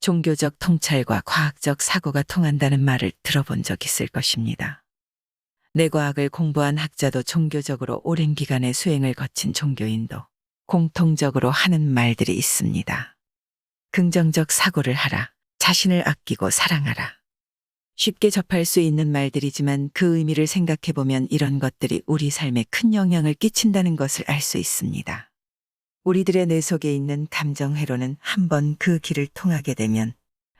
종교적 통찰과 과학적 사고가 통한다는 말을 들어본 적 있을 것입니다. 뇌과학을 공부한 학자도 종교적으로 오랜 기간의 수행을 거친 종교인도 공통적으로 하는 말들이 있습니다. 긍정적 사고를 하라. 자신을 아끼고 사랑하라. 쉽게 접할 수 있는 말들이지만 그 의미를 생각해 보면 이런 것들이 우리 삶에 큰 영향을 끼친다는 것을 알 수 있습니다. 우리들의 뇌 속에 있는 감정 회로는 한번 그 길을 통하게 되면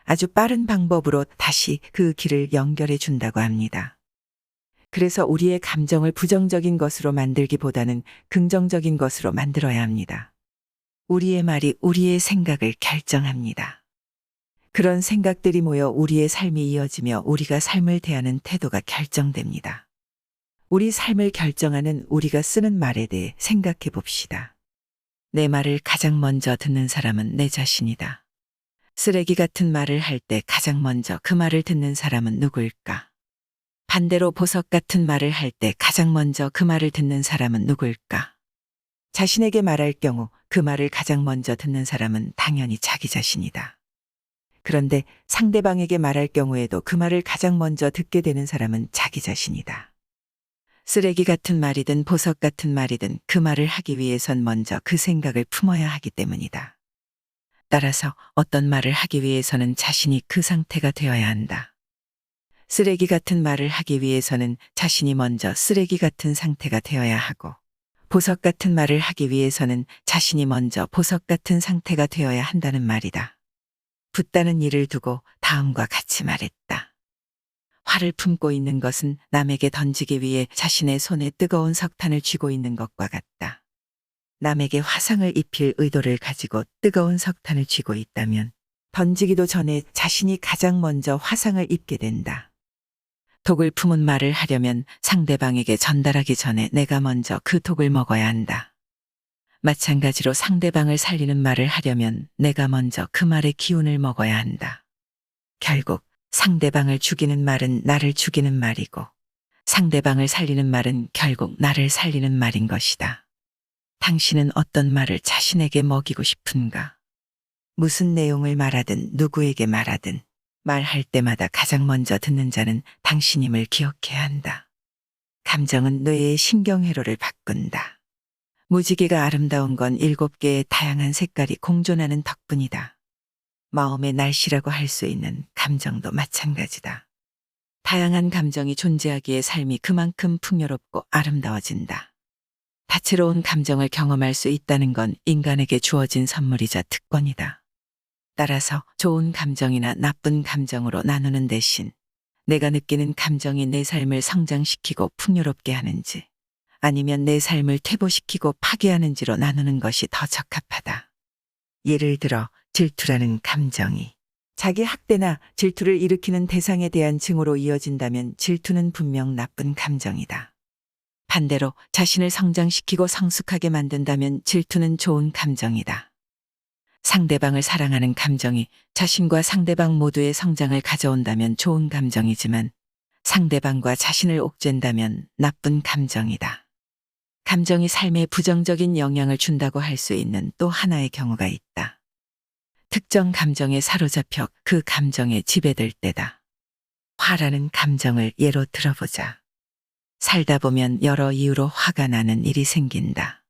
아주 빠른 방법으로 다시 그 길을 연결해 준다고 합니다. 그래서 우리의 감정을 부정적인 것으로 만들기보다는 긍정적인 것으로 만들어야 합니다. 우리의 말이 우리의 생각을 결정합니다. 그런 생각들이 모여 우리의 삶이 이어지며 우리가 삶을 대하는 태도가 결정됩니다. 우리 삶을 결정하는 우리가 쓰는 말에 대해 생각해 봅시다. 내 말을 가장 먼저 듣는 사람은 내 자신이다. 쓰레기 같은 말을 할 때 가장 먼저 그 말을 듣는 사람은 누구일까? 반대로 보석 같은 말을 할 때 가장 먼저 그 말을 듣는 사람은 누구일까? 자신에게 말할 경우 그 말을 가장 먼저 듣는 사람은 당연히 자기 자신이다. 그런데 상대방에게 말할 경우에도 그 말을 가장 먼저 듣게 되는 사람은 자기 자신이다. 쓰레기 같은 말이든 보석 같은 말이든 그 말을 하기 위해선 먼저 그 생각을 품어야 하기 때문이다. 따라서 어떤 말을 하기 위해서는 자신이 그 상태가 되어야 한다. 쓰레기 같은 말을 하기 위해서는 자신이 먼저 쓰레기 같은 상태가 되어야 하고, 보석 같은 말을 하기 위해서는 자신이 먼저 보석 같은 상태가 되어야 한다는 말이다. 붙다는 일을 두고 다음과 같이 말했다. 화를 품고 있는 것은 남에게 던지기 위해 자신의 손에 뜨거운 석탄을 쥐고 있는 것과 같다. 남에게 화상을 입힐 의도를 가지고 뜨거운 석탄을 쥐고 있다면 던지기도 전에 자신이 가장 먼저 화상을 입게 된다. 독을 품은 말을 하려면 상대방에게 전달하기 전에 내가 먼저 그 독을 먹어야 한다. 마찬가지로 상대방을 살리는 말을 하려면 내가 먼저 그 말의 기운을 먹어야 한다. 결국 상대방을 죽이는 말은 나를 죽이는 말이고 상대방을 살리는 말은 결국 나를 살리는 말인 것이다. 당신은 어떤 말을 자신에게 먹이고 싶은가? 무슨 내용을 말하든 누구에게 말하든 말할 때마다 가장 먼저 듣는 자는 당신임을 기억해야 한다. 감정은 뇌의 신경회로를 바꾼다. 무지개가 아름다운 건 일곱 개의 다양한 색깔이 공존하는 덕분이다. 마음의 날씨라고 할 수 있는 감정도 마찬가지다. 다양한 감정이 존재하기에 삶이 그만큼 풍요롭고 아름다워진다. 다채로운 감정을 경험할 수 있다는 건 인간에게 주어진 선물이자 특권이다. 따라서 좋은 감정이나 나쁜 감정으로 나누는 대신 내가 느끼는 감정이 내 삶을 성장시키고 풍요롭게 하는지 아니면 내 삶을 퇴보시키고 파괴하는지로 나누는 것이 더 적합하다. 예를 들어 질투라는 감정이 자기 학대나 질투를 일으키는 대상에 대한 증오로 이어진다면 질투는 분명 나쁜 감정이다. 반대로 자신을 성장시키고 성숙하게 만든다면 질투는 좋은 감정이다. 상대방을 사랑하는 감정이 자신과 상대방 모두의 성장을 가져온다면 좋은 감정이지만 상대방과 자신을 옥죄다면 나쁜 감정이다. 감정이 삶에 부정적인 영향을 준다고 할 수 있는 또 하나의 경우가 있다. 특정 감정에 사로잡혀 그 감정에 지배될 때다. 화라는 감정을 예로 들어보자. 살다 보면 여러 이유로 화가 나는 일이 생긴다.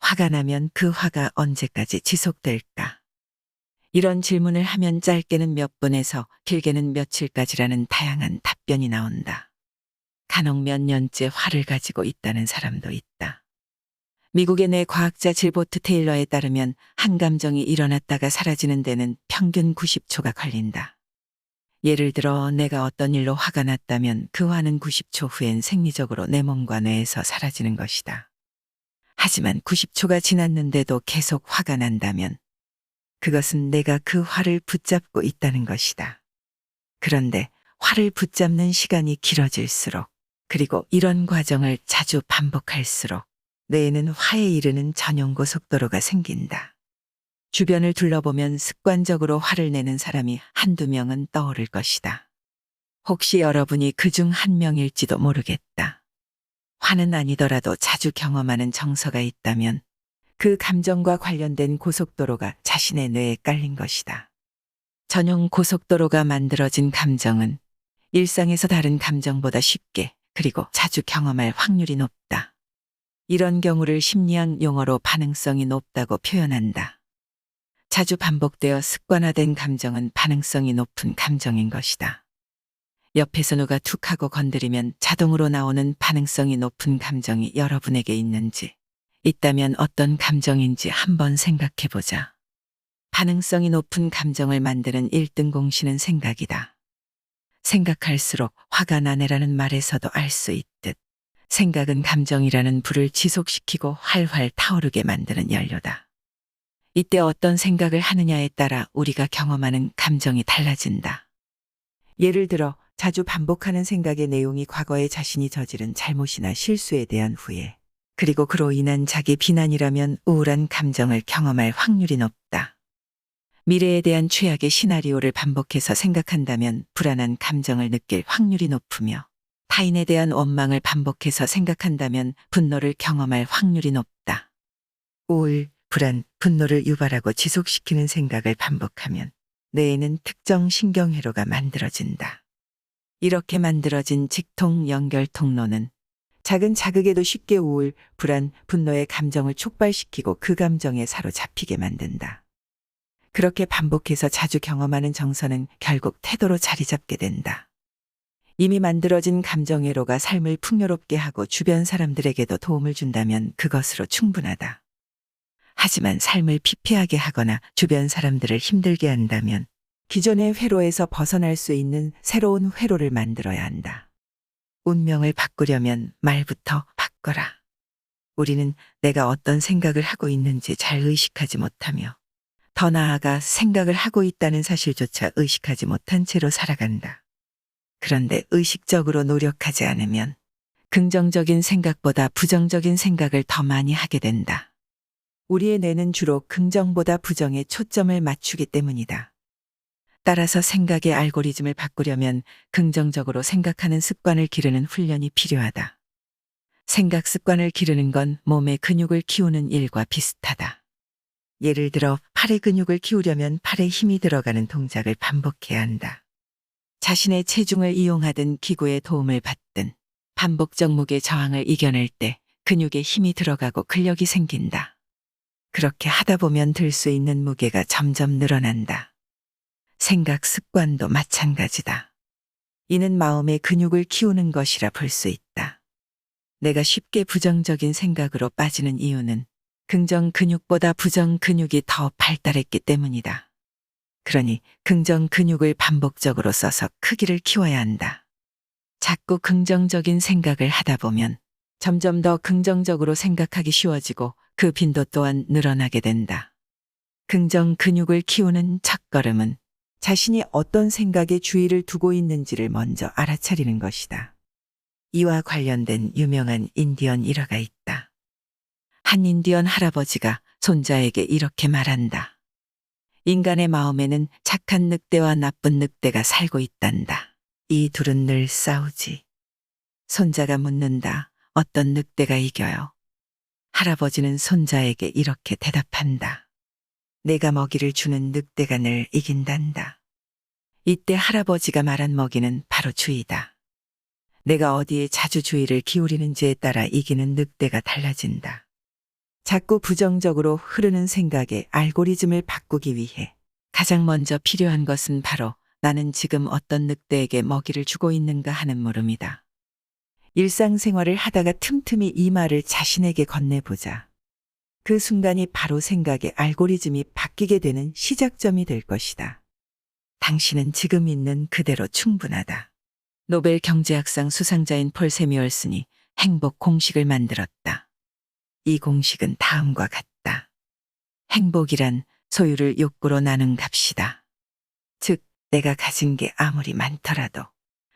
화가 나면 그 화가 언제까지 지속될까? 이런 질문을 하면 짧게는 몇 분에서 길게는 며칠까지라는 다양한 답변이 나온다. 간혹 몇 년째 화를 가지고 있다는 사람도 있다. 미국의 내 과학자 질보트 테일러에 따르면 한 감정이 일어났다가 사라지는 데는 평균 90초가 걸린다. 예를 들어 내가 어떤 일로 화가 났다면 그 화는 90초 후엔 생리적으로 내 몸과 뇌에서 사라지는 것이다. 하지만 90초가 지났는데도 계속 화가 난다면 그것은 내가 그 화를 붙잡고 있다는 것이다. 그런데 화를 붙잡는 시간이 길어질수록 그리고 이런 과정을 자주 반복할수록 뇌에는 화에 이르는 전용 고 속도로가 생긴다. 주변을 둘러보면 습관적으로 화를 내는 사람이 한두 명은 떠오를 것이다. 혹시 여러분이 그 중 한 명일지도 모르겠다. 화는 아니더라도 자주 경험하는 정서가 있다면 그 감정과 관련된 고속도로가 자신의 뇌에 깔린 것이다. 전용 고속도로가 만들어진 감정은 일상에서 다른 감정보다 쉽게 그리고 자주 경험할 확률이 높다. 이런 경우를 심리학 용어로 반응성이 높다고 표현한다. 자주 반복되어 습관화된 감정은 반응성이 높은 감정인 것이다. 옆에서 누가 툭 하고 건드리면 자동으로 나오는 반응성이 높은 감정이 여러분에게 있는지, 있다면 어떤 감정인지 한번 생각해 보자. 반응성이 높은 감정을 만드는 1등 공신은 생각이다. 생각할수록 화가 나네라는 말에서도 알 수 있듯 생각은 감정이라는 불을 지속시키고 활활 타오르게 만드는 연료다. 이때 어떤 생각을 하느냐에 따라 우리가 경험하는 감정이 달라진다. 예를 들어 자주 반복하는 생각의 내용이 과거에 자신이 저지른 잘못이나 실수에 대한 후회, 그리고 그로 인한 자기 비난이라면 우울한 감정을 경험할 확률이 높다. 미래에 대한 최악의 시나리오를 반복해서 생각한다면 불안한 감정을 느낄 확률이 높으며 타인에 대한 원망을 반복해서 생각한다면 분노를 경험할 확률이 높다. 우울, 불안, 분노를 유발하고 지속시키는 생각을 반복하면 뇌에는 특정 신경회로가 만들어진다. 이렇게 만들어진 직통 연결 통로는 작은 자극에도 쉽게 우울, 불안, 분노의 감정을 촉발시키고 그 감정에 사로잡히게 만든다. 그렇게 반복해서 자주 경험하는 정서는 결국 태도로 자리 잡게 된다. 이미 만들어진 감정회로가 삶을 풍요롭게 하고 주변 사람들에게도 도움을 준다면 그것으로 충분하다. 하지만 삶을 피폐하게 하거나 주변 사람들을 힘들게 한다면 기존의 회로에서 벗어날 수 있는 새로운 회로를 만들어야 한다. 운명을 바꾸려면 말부터 바꿔라. 우리는 내가 어떤 생각을 하고 있는지 잘 의식하지 못하며 더 나아가 생각을 하고 있다는 사실조차 의식하지 못한 채로 살아간다. 그런데 의식적으로 노력하지 않으면 긍정적인 생각보다 부정적인 생각을 더 많이 하게 된다. 우리의 뇌는 주로 긍정보다 부정에 초점을 맞추기 때문이다. 따라서 생각의 알고리즘을 바꾸려면 긍정적으로 생각하는 습관을 기르는 훈련이 필요하다. 생각 습관을 기르는 건 몸의 근육을 키우는 일과 비슷하다. 예를 들어 팔의 근육을 키우려면 팔에 힘이 들어가는 동작을 반복해야 한다. 자신의 체중을 이용하든 기구의 도움을 받든 반복적 무게 저항을 이겨낼 때 근육에 힘이 들어가고 근력이 생긴다. 그렇게 하다 보면 들 수 있는 무게가 점점 늘어난다. 생각 습관도 마찬가지다. 이는 마음의 근육을 키우는 것이라 볼 수 있다. 내가 쉽게 부정적인 생각으로 빠지는 이유는 긍정 근육보다 부정 근육이 더 발달했기 때문이다. 그러니 긍정 근육을 반복적으로 써서 크기를 키워야 한다. 자꾸 긍정적인 생각을 하다 보면 점점 더 긍정적으로 생각하기 쉬워지고 그 빈도 또한 늘어나게 된다. 긍정 근육을 키우는 첫걸음은 자신이 어떤 생각에 주의를 두고 있는지를 먼저 알아차리는 것이다. 이와 관련된 유명한 인디언 일화가 있다. 한 인디언 할아버지가 손자에게 이렇게 말한다. 인간의 마음에는 착한 늑대와 나쁜 늑대가 살고 있단다. 이 둘은 늘 싸우지. 손자가 묻는다. 어떤 늑대가 이겨요? 할아버지는 손자에게 이렇게 대답한다. 내가 먹이를 주는 늑대가 늘 이긴단다. 이때 할아버지가 말한 먹이는 바로 주의다. 내가 어디에 자주 주의를 기울이는지에 따라 이기는 늑대가 달라진다. 자꾸 부정적으로 흐르는 생각의 알고리즘을 바꾸기 위해 가장 먼저 필요한 것은 바로 나는 지금 어떤 늑대에게 먹이를 주고 있는가 하는 물음이다. 일상생활을 하다가 틈틈이 이 말을 자신에게 건네보자. 그 순간이 바로 생각의 알고리즘이 바뀌게 되는 시작점이 될 것이다. 당신은 지금 있는 그대로 충분하다. 노벨 경제학상 수상자인 폴 세미얼슨이 행복 공식을 만들었다. 이 공식은 다음과 같다. 행복이란 소유를 욕구로 나눈 값이다. 즉, 내가 가진 게 아무리 많더라도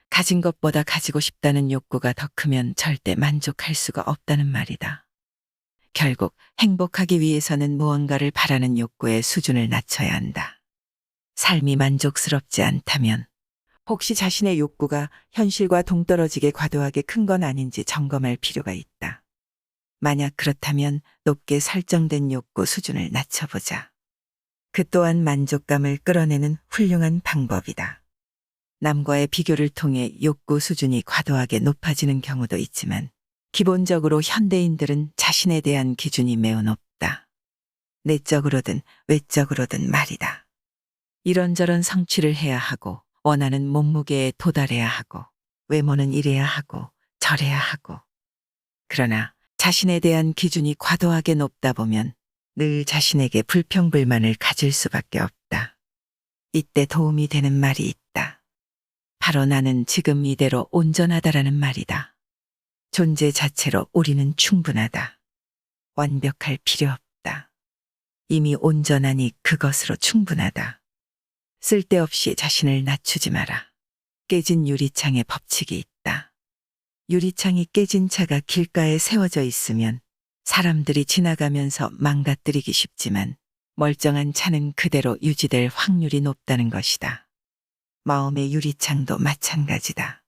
가진 것보다 가지고 싶다는 욕구가 더 크면 절대 만족할 수가 없다는 말이다. 결국 행복하기 위해서는 무언가를 바라는 욕구의 수준을 낮춰야 한다. 삶이 만족스럽지 않다면 혹시 자신의 욕구가 현실과 동떨어지게 과도하게 큰 건 아닌지 점검할 필요가 있다. 만약 그렇다면 높게 설정된 욕구 수준을 낮춰보자. 그 또한 만족감을 끌어내는 훌륭한 방법이다. 남과의 비교를 통해 욕구 수준이 과도하게 높아지는 경우도 있지만 기본적으로 현대인들은 자신에 대한 기준이 매우 높다. 내적으로든 외적으로든 말이다. 이런저런 성취를 해야 하고 원하는 몸무게에 도달해야 하고 외모는 이래야 하고 저래야 하고 그러나 자신에 대한 기준이 과도하게 높다 보면 늘 자신에게 불평불만을 가질 수밖에 없다. 이때 도움이 되는 말이 있다. 바로 나는 지금 이대로 온전하다라는 말이다. 존재 자체로 우리는 충분하다. 완벽할 필요 없다. 이미 온전하니 그것으로 충분하다. 쓸데없이 자신을 낮추지 마라. 깨진 유리창의 법칙이 있다. 유리창이 깨진 차가 길가에 세워져 있으면 사람들이 지나가면서 망가뜨리기 쉽지만 멀쩡한 차는 그대로 유지될 확률이 높다는 것이다. 마음의 유리창도 마찬가지다.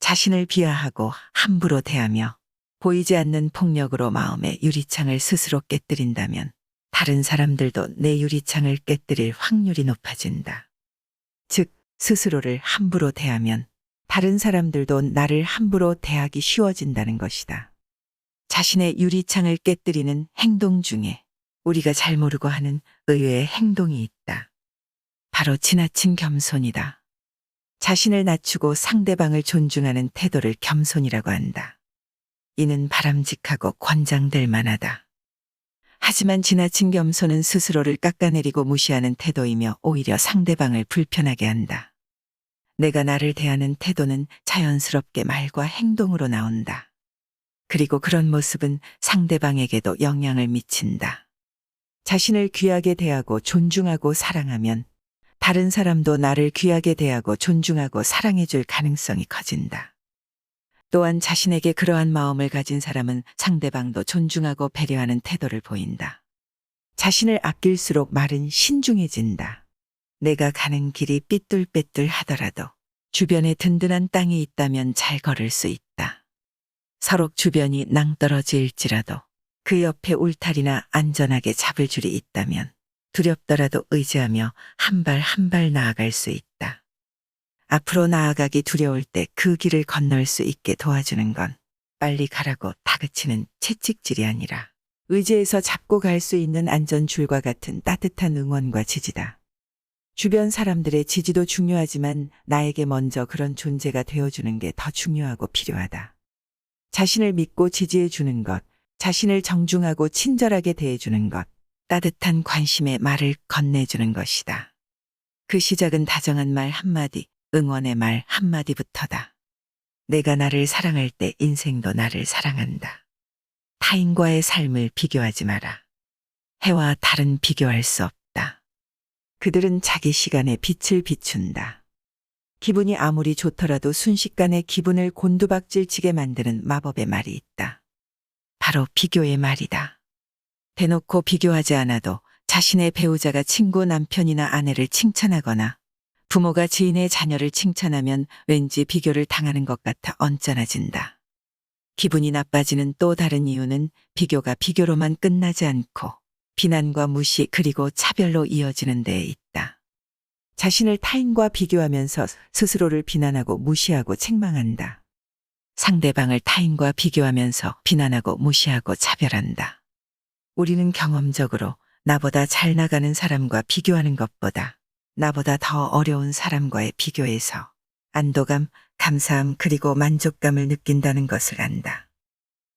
자신을 비하하고 함부로 대하며 보이지 않는 폭력으로 마음의 유리창을 스스로 깨뜨린다면 다른 사람들도 내 유리창을 깨뜨릴 확률이 높아진다. 즉, 스스로를 함부로 대하면 다른 사람들도 나를 함부로 대하기 쉬워진다는 것이다. 자신의 유리창을 깨뜨리는 행동 중에 우리가 잘 모르고 하는 의외의 행동이 있다. 바로 지나친 겸손이다. 자신을 낮추고 상대방을 존중하는 태도를 겸손이라고 한다. 이는 바람직하고 권장될 만하다. 하지만 지나친 겸손은 스스로를 깎아내리고 무시하는 태도이며 오히려 상대방을 불편하게 한다. 내가 나를 대하는 태도는 자연스럽게 말과 행동으로 나온다. 그리고 그런 모습은 상대방에게도 영향을 미친다. 자신을 귀하게 대하고 존중하고 사랑하면 다른 사람도 나를 귀하게 대하고 존중하고 사랑해줄 가능성이 커진다. 또한 자신에게 그러한 마음을 가진 사람은 상대방도 존중하고 배려하는 태도를 보인다. 자신을 아낄수록 말은 신중해진다. 내가 가는 길이 삐뚤빼뚤 하더라도 주변에 든든한 땅이 있다면 잘 걸을 수 있다. 서로 주변이 낭떠러지일지라도 그 옆에 울타리나 안전하게 잡을 줄이 있다면 두렵더라도 의지하며 한 발 한 발 나아갈 수 있다. 앞으로 나아가기 두려울 때 그 길을 건널 수 있게 도와주는 건 빨리 가라고 다그치는 채찍질이 아니라 의지해서 잡고 갈 수 있는 안전줄과 같은 따뜻한 응원과 지지다. 주변 사람들의 지지도 중요하지만 나에게 먼저 그런 존재가 되어주는 게 더 중요하고 필요하다. 자신을 믿고 지지해주는 것, 자신을 정중하고 친절하게 대해주는 것, 따뜻한 관심의 말을 건네주는 것이다. 그 시작은 다정한 말 한마디, 응원의 말 한마디부터다. 내가 나를 사랑할 때 인생도 나를 사랑한다. 타인과의 삶을 비교하지 마라. 해와 달은 비교할 수 없다. 그들은 자기 시간에 빛을 비춘다. 기분이 아무리 좋더라도 순식간에 기분을 곤두박질치게 만드는 마법의 말이 있다. 바로 비교의 말이다. 대놓고 비교하지 않아도 자신의 배우자가 친구 남편이나 아내를 칭찬하거나 부모가 지인의 자녀를 칭찬하면 왠지 비교를 당하는 것 같아 언짢아진다. 기분이 나빠지는 또 다른 이유는 비교가 비교로만 끝나지 않고 비난과 무시 그리고 차별로 이어지는 데에 있다. 자신을 타인과 비교하면서 스스로를 비난하고 무시하고 책망한다. 상대방을 타인과 비교하면서 비난하고 무시하고 차별한다. 우리는 경험적으로 나보다 잘 나가는 사람과 비교하는 것보다 나보다 더 어려운 사람과의 비교에서 안도감, 감사함 그리고 만족감을 느낀다는 것을 안다.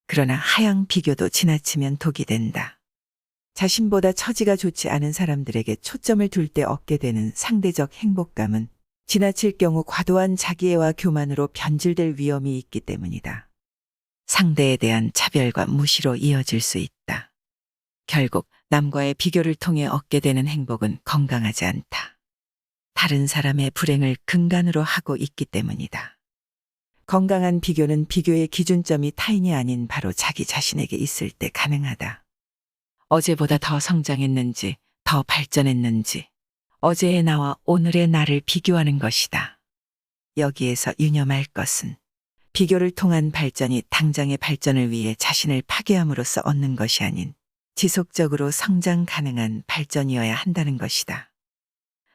그러나 하향 비교도 지나치면 독이 된다. 자신보다 처지가 좋지 않은 사람들에게 초점을 둘 때 얻게 되는 상대적 행복감은 지나칠 경우 과도한 자기애와 교만으로 변질될 위험이 있기 때문이다. 상대에 대한 차별과 무시로 이어질 수 있다. 결국 남과의 비교를 통해 얻게 되는 행복은 건강하지 않다. 다른 사람의 불행을 근간으로 하고 있기 때문이다. 건강한 비교는 비교의 기준점이 타인이 아닌 바로 자기 자신에게 있을 때 가능하다. 어제보다 더 성장했는지, 더 발전했는지, 어제의 나와 오늘의 나를 비교하는 것이다. 여기에서 유념할 것은 비교를 통한 발전이 당장의 발전을 위해 자신을 파괴함으로써 얻는 것이 아닌 지속적으로 성장 가능한 발전이어야 한다는 것이다.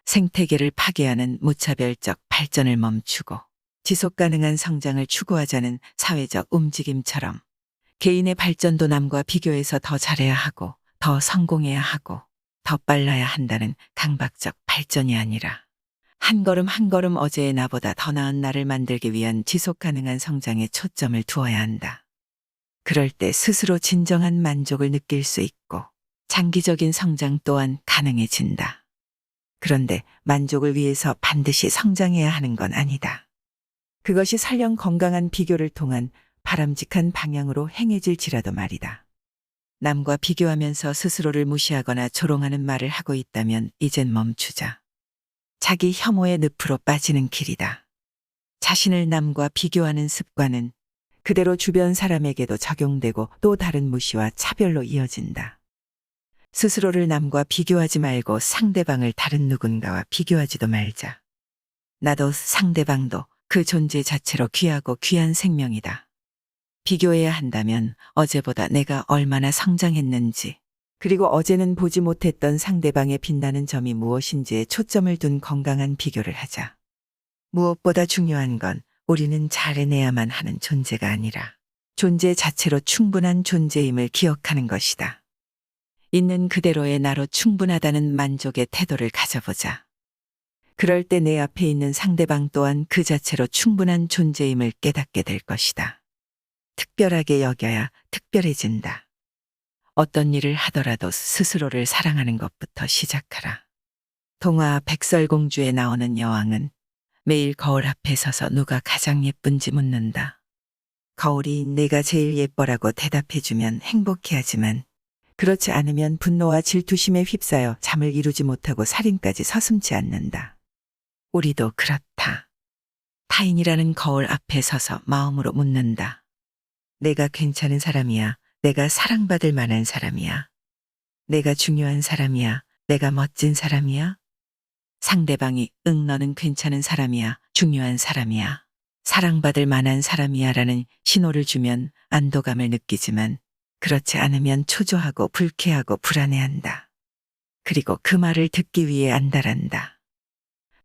생태계를 파괴하는 무차별적 발전을 멈추고 지속 가능한 성장을 추구하자는 사회적 움직임처럼 개인의 발전도 남과 비교해서 더 잘해야 하고 더 성공해야 하고 더 빨라야 한다는 강박적 발전이 아니라 한 걸음 한 걸음 어제의 나보다 더 나은 나를 만들기 위한 지속 가능한 성장에 초점을 두어야 한다. 그럴 때 스스로 진정한 만족을 느낄 수 있고 장기적인 성장 또한 가능해진다. 그런데 만족을 위해서 반드시 성장해야 하는 건 아니다. 그것이 설령 건강한 비교를 통한 바람직한 방향으로 행해질지라도 말이다. 남과 비교하면서 스스로를 무시하거나 조롱하는 말을 하고 있다면 이젠 멈추자. 자기 혐오의 늪으로 빠지는 길이다. 자신을 남과 비교하는 습관은 그대로 주변 사람에게도 적용되고 또 다른 무시와 차별로 이어진다. 스스로를 남과 비교하지 말고 상대방을 다른 누군가와 비교하지도 말자. 나도 상대방도 그 존재 자체로 귀하고 귀한 생명이다. 비교해야 한다면 어제보다 내가 얼마나 성장했는지, 그리고 어제는 보지 못했던 상대방의 빛나는 점이 무엇인지에 초점을 둔 건강한 비교를 하자. 무엇보다 중요한 건 우리는 잘해내야만 하는 존재가 아니라 존재 자체로 충분한 존재임을 기억하는 것이다. 있는 그대로의 나로 충분하다는 만족의 태도를 가져보자. 그럴 때 내 앞에 있는 상대방 또한 그 자체로 충분한 존재임을 깨닫게 될 것이다. 특별하게 여겨야 특별해진다. 어떤 일을 하더라도 스스로를 사랑하는 것부터 시작하라. 동화 백설공주에 나오는 여왕은 매일 거울 앞에 서서 누가 가장 예쁜지 묻는다. 거울이 내가 제일 예뻐라고 대답해주면 행복해하지만 그렇지 않으면 분노와 질투심에 휩싸여 잠을 이루지 못하고 살인까지 서슴지 않는다. 우리도 그렇다. 타인이라는 거울 앞에 서서 마음으로 묻는다. 내가 괜찮은 사람이야. 내가 사랑받을 만한 사람이야. 내가 중요한 사람이야. 내가 멋진 사람이야. 상대방이 응 너는 괜찮은 사람이야. 중요한 사람이야. 사랑받을 만한 사람이야 라는 신호를 주면 안도감을 느끼지만 그렇지 않으면 초조하고 불쾌하고 불안해한다. 그리고 그 말을 듣기 위해 안달한다.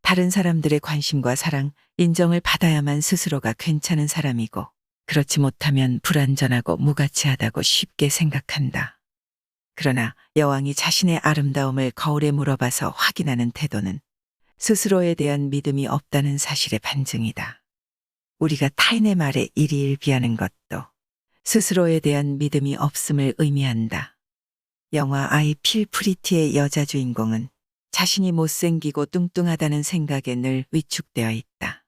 다른 사람들의 관심과 사랑, 인정을 받아야만 스스로가 괜찮은 사람이고 그렇지 못하면 불완전하고 무가치하다고 쉽게 생각한다. 그러나 여왕이 자신의 아름다움을 거울에 물어봐서 확인하는 태도는 스스로에 대한 믿음이 없다는 사실의 반증이다. 우리가 타인의 말에 일희일비하는 것도 스스로에 대한 믿음이 없음을 의미한다. 영화 아이 필 프리티의 여자 주인공은 자신이 못생기고 뚱뚱하다는 생각에 늘 위축되어 있다.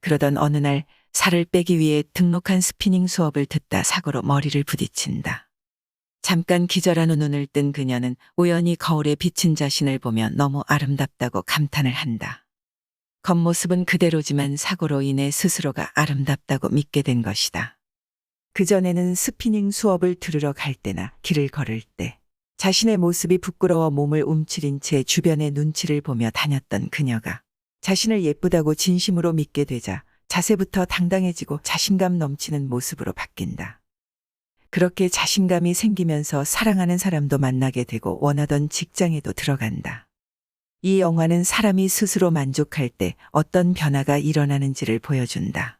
그러던 어느 날 살을 빼기 위해 등록한 스피닝 수업을 듣다 사고로 머리를 부딪힌다. 잠깐 기절한 후 눈을 뜬 그녀는 우연히 거울에 비친 자신을 보며 너무 아름답다고 감탄을 한다. 겉모습은 그대로지만 사고로 인해 스스로가 아름답다고 믿게 된 것이다. 그전에는 스피닝 수업을 들으러 갈 때나 길을 걸을 때 자신의 모습이 부끄러워 몸을 움츠린 채 주변의 눈치를 보며 다녔던 그녀가 자신을 예쁘다고 진심으로 믿게 되자 자세부터 당당해지고 자신감 넘치는 모습으로 바뀐다. 그렇게 자신감이 생기면서 사랑하는 사람도 만나게 되고 원하던 직장에도 들어간다. 이 영화는 사람이 스스로 만족할 때 어떤 변화가 일어나는지를 보여준다.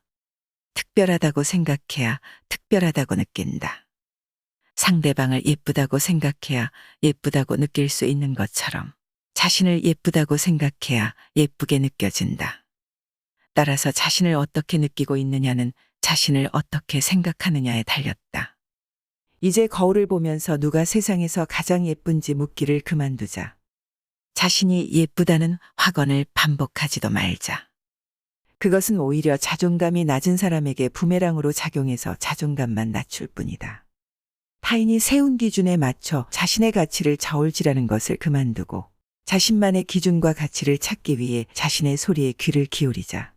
특별하다고 생각해야 특별하다고 느낀다. 상대방을 예쁘다고 생각해야 예쁘다고 느낄 수 있는 것처럼 자신을 예쁘다고 생각해야 예쁘게 느껴진다. 따라서 자신을 어떻게 느끼고 있느냐는 자신을 어떻게 생각하느냐에 달렸다. 이제 거울을 보면서 누가 세상에서 가장 예쁜지 묻기를 그만두자. 자신이 예쁘다는 확언을 반복하지도 말자. 그것은 오히려 자존감이 낮은 사람에게 부메랑으로 작용해서 자존감만 낮출 뿐이다. 타인이 세운 기준에 맞춰 자신의 가치를 저울질하는 것을 그만두고 자신만의 기준과 가치를 찾기 위해 자신의 소리에 귀를 기울이자.